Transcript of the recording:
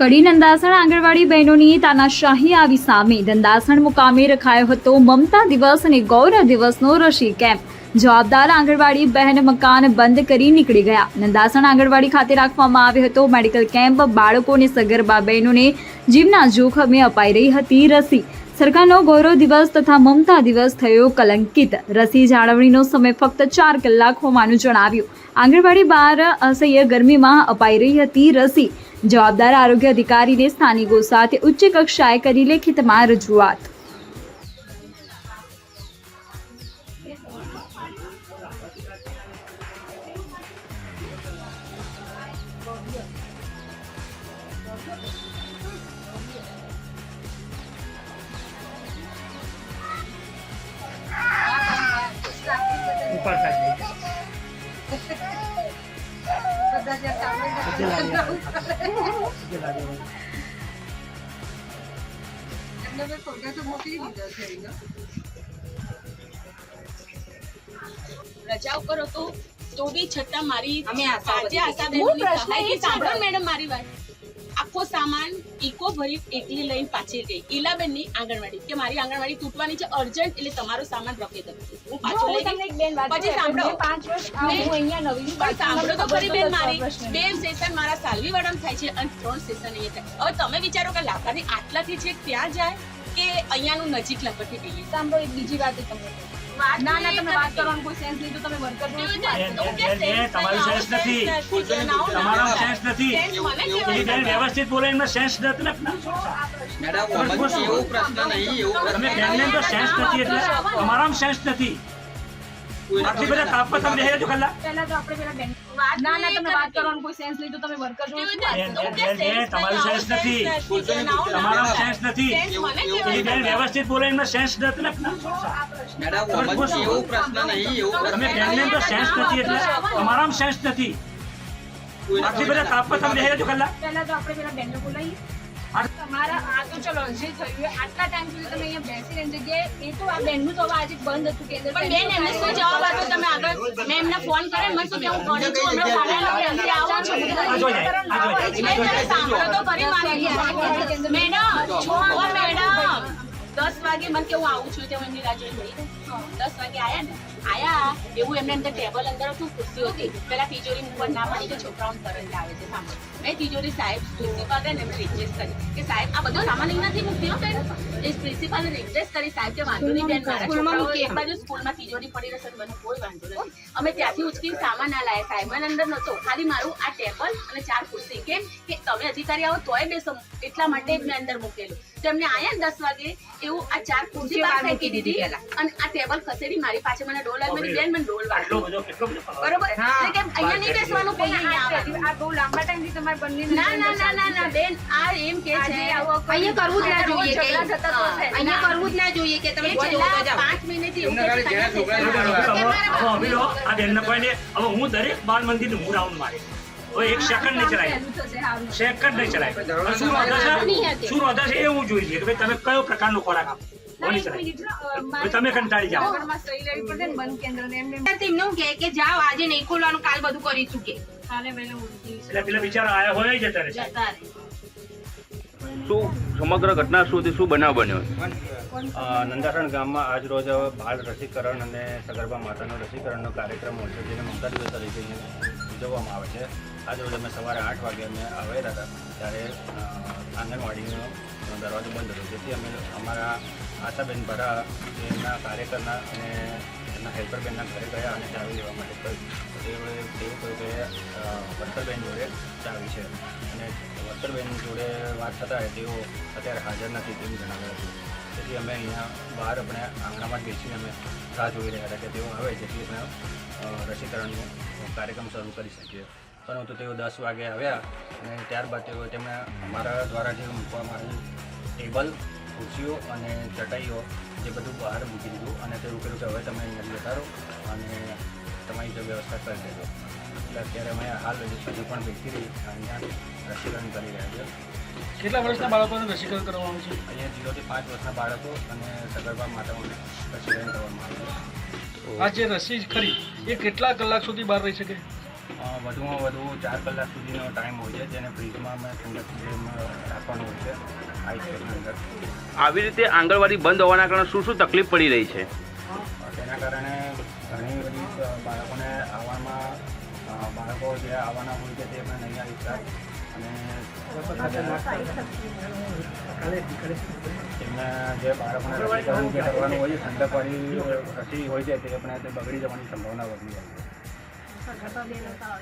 કડી નંદાસણ આંગણવાડી બહેનોની તાનાશાહી આવી સામે. નંદાસણ મુકામે રખાયો હતો મમતા દિવસ અને ગૌરવ દિવસનો રસી કેમ્પ જવાબદાર આંગણવાડી બહેન મકાન બંધ કરી નીકળી ગયા. નંદાસણ આંગણવાડી ખાતે રાખવામાં આવ્યો હતો. મેડિકલ કેમ્પ બાળકોને સગર્ભા બહેનોને જીવના જોખમે અપાઈ રહી હતી રસી. સરકારનો ગૌરવ દિવસ તથા મમતા દિવસ થયો કલંકિત. રસી જાળવણીનો સમય ફક્ત ચાર કલાક હોવાનું જણાવ્યું. આંગણવાડી બહાર અસહ્ય ગરમીમાં અપાઈ રહી હતી રસી. જવાબદાર આરોગ્ય અધિકારીને સ્થાનિકો સાથે ઉચ્ચ કક્ષાએ કરી લેખિતમાં રજૂઆત. ઉપર રજા ઉપર હતો તો બી છતાં મારી અમે આશા મેડમ મારી વાત. આખો સામાન ઇકો ભરી એકલી લઈને પાછી ગઈ. ઈલાબેનની આંગણવાડી. કે મારી આંગણવાડી તૂટવાની છે અર્જન્ટ એટલે તમારો સામાન રોકી દઉં હું પાછો લઈ પછી સાંભળો. પાંચ વર્ષ હું અહીંયા નવી પણ સાંભળો તો ખરી બેન મારી. બે સેશન મારા સાલવી વડમ થાય છે અને ત્રણ સેશન અહીંયા થાય. હવે તમે વિચારો કે લાકડી આટલાથી છે ત્યાં જાય? કે અહીંયાનું નજીક લાભાર્થી કહીએ સાંભળો એક બીજી વાત તમને ના ના તમે. વાત કરવાનું કોઈ સેન્સ નહીં તો તમે વર્કર. વ્યવસ્થિત બોલે સેન્સ નથી. ને મેડમ આમાં એવું પ્રશ્ન નહીં એવું તમે પ્રશ્ન બેનને તો સેન્સ નથી એટલે તમારામાં સેન્સ નથી. આટલી બધા તાપમાં તમે રહેજો કલાક પહેલા તો આપણે પેલા બેન ના ના તમે વાત કરવી. કોઈ સેન્સ નહીં તો તમે વર્કર છો. કેવું શું છે? વાત બેન, કરો? તો કે બેન, બેન, sense તમારું નહીં, નથી. ના. સેન્સ નથી. બેન વ્યવસ્થિત બોલે એમને સેન્સ નથી. ને મેડમ આમાં પ્રશ્ન નહીં એવું તમે બેનને તો સેન્સ નથી એટલે તમારામાં સેન્સ નથી આટલી બધા તાપમાં તમે બેહી રહેજો કલાક? પહેલા તો આપણે પેલા બેનને બોલાવીએ તમારા આ તો ચલો જે થયું. આટલા ટાઈમ સુધી તમે અહીંયા બેસી. રહેની એ તો આ બેનનું તો આજે બંધ હતું કેન્દ્ર પણ બેન એમને શું જવાબ આપ્યો તમે આગળ મેં એમને ફોન કર્યો મને શું કે હું ઘરે છું હમણાં અંદર આવું છું સાંભળો તો ખરી મારી મેડમ છો મેડમ દસ વાગે મને કે હું આવું છું તે હું એમની રાહ જોઈ દસ વાગે આયા ને આયા એવું એમને અંદર ટેબલ અંદર હતું ખુરશી હતી. પેલા તિજોરી ઉપર ના પાડી કે છોકરાઓને કરંટ આવે છે સામે મેં તિજોરી સાહેબ પ્રિન્સિપાલ ને એમને રિક્વેસ્ટ કરી કે સાહેબ આ બધો સામાન અહીં નથી મૂકતી હો બેન એ પ્રિન્સિપાલને રિક્વેસ્ટ કરી સાહેબ કે વાંધો નહીં બેન મારા છોકરાઓ એક બાજુ સ્કૂલમાં તિજોરી પડી રહેશે મને કોઈ વાંધો નથી. અમે ત્યાંથી ઉચકી સામાન ના લાયા સાહેબ. મને અંદર નતો ખાલી મારું આ ટેબલ અને ચાર ખુરશી. કેમ? કે તમે અધિકારી આવો તોય બેસો. એટલા માટે જ મેં અંદર મૂકેલું. તેમને આયા દસ વાગે એવું આ ચાર ખુરશી બહાર ફેંકી દીધી અને આ ટેબલ ખસેડી મારી પાસે મને ડોલ આવી મેં બેન મને ડોલ વાળો. બરોબર? એટલે કે અહીંયા નહીં બેસવાનું કોઈ આ બહુ લાંબા ટાઈમથી તમારે બંને ના ના ના ના ના બેન આ એમ કે છે અહીંયા કરવું જ ના જોઈએ કે અહીંયા કરવું જ ના જોઈએ કે તમે છેલ્લા પાંચ મહિનેથી એવું છોકરા આ હવે હું દરેક બાલ મંદિરનું હું રાઉન્ડ મારે. એક સેકન્ડ નહીં ચલાય. સેકન્ડ નહીં ચલાય. શું નોંધે છે? શું નોંધે છે? એ હું જોઈ લઈએ કે ભાઈ તમે કયો પ્રકારનો ખોરાક આપો? કોની ચલાય? હવે તમે કંટાળી જાઓ. સહી લેવી પડે ને બંધ કેન્દ્ર ને એમને તેમને હું કે જાઓ આજે નહીં ખોલવાનું કાલ બધું કરીશું કે કાલે વહેલા ઉઠી એટલે પેલા બિચારા આયા હોય જતા રહે. શું સમગ્ર ઘટના શું હતી? શું બનાવ બન્યો? નંદાસણ ગામમાં આજ રોજ બાળ રસીકરણ અને સગર્ભા માતાનો રસીકરણનો કાર્યક્રમ હોય છે જેને મમતા દિવસ તરીકે ઉજવવામાં આવે છે. આજ રોજ અમે સવારે આઠ વાગે અમે આવેલા હતા, ત્યારે આંગણવાડીનો દરવાજો બંધ હતો, જેથી અમે અમારા આશાબેન ભરા એમના કાર્યકરના અને એમના હેલ્પરબેનના ઘરે ગયા અને ચાવી લેવા માટે કહ્યું તેઓએ એવું કહ્યું કે વર્કરબેન જોડે ચાવી છે. અને વર્કરબેન જોડે વાત થતાં તેઓ અત્યારે હાજર નથી તેમ જણાવ્યું હતું તેથી અમે અહીંયા બહાર આપણે આંગણામાં જ બેસીને અમે રાહ જોઈ રહ્યા હતા કે તેઓ આવે જેથી અમે રસીકરણનો કાર્યક્રમ શરૂ કરી શકીએ. પરંતુ તેઓ દસ વાગે આવ્યા અને ત્યારબાદ તેઓ તેમણે અમારા દ્વારા જે મૂકવામાં આવેલું ટેબલ ખુરશીઓ અને ચટાઈઓ જે બધું બહાર મૂકી દીધું અને તેવું કર્યું કે હવે તમે અહીંયા જતા રહો અને તમારી જે વ્યવસ્થા કરી દેજો. એટલે અત્યારે અમે હાલ હજુ પણ બેસી રહી અહીંયા રસીકરણ કરી રહ્યા છીએ કેટલા વર્ષના બાળકોને રસીકરણ કરવામાં છે? અહીંયા જીરોથી પાંચ વર્ષના બાળકો અને સગર્ભા માતાઓને રસીકરણ કરવામાં આવે છે. આ જે રસી ખરી એ કેટલા કલાક સુધી બહાર રહી શકે? વધુમાં વધુ ચાર કલાક સુધીનો ટાઈમ હોય છે જેને ફ્રીજમાં અમે ઠંડક ફ્રીજમાં રાખવાનું હોય છે આઈસ પેકની અંદર. આવી રીતે આંગણવાડી બંધ હોવાના કારણે શું શું તકલીફ પડી રહી છે? તેના કારણે ઘણી બધી બાળકોને આવવામાં બાળકો જે આવવાના હોય છે તે પણ નહીં આવી શકતા તેમને જે બાળકોને રસીકરણ જે કરવાનું હોય છે રસી હોય છે તે આપણે બગડી જવાની સંભાવના વધી જાય છે. Kata 的到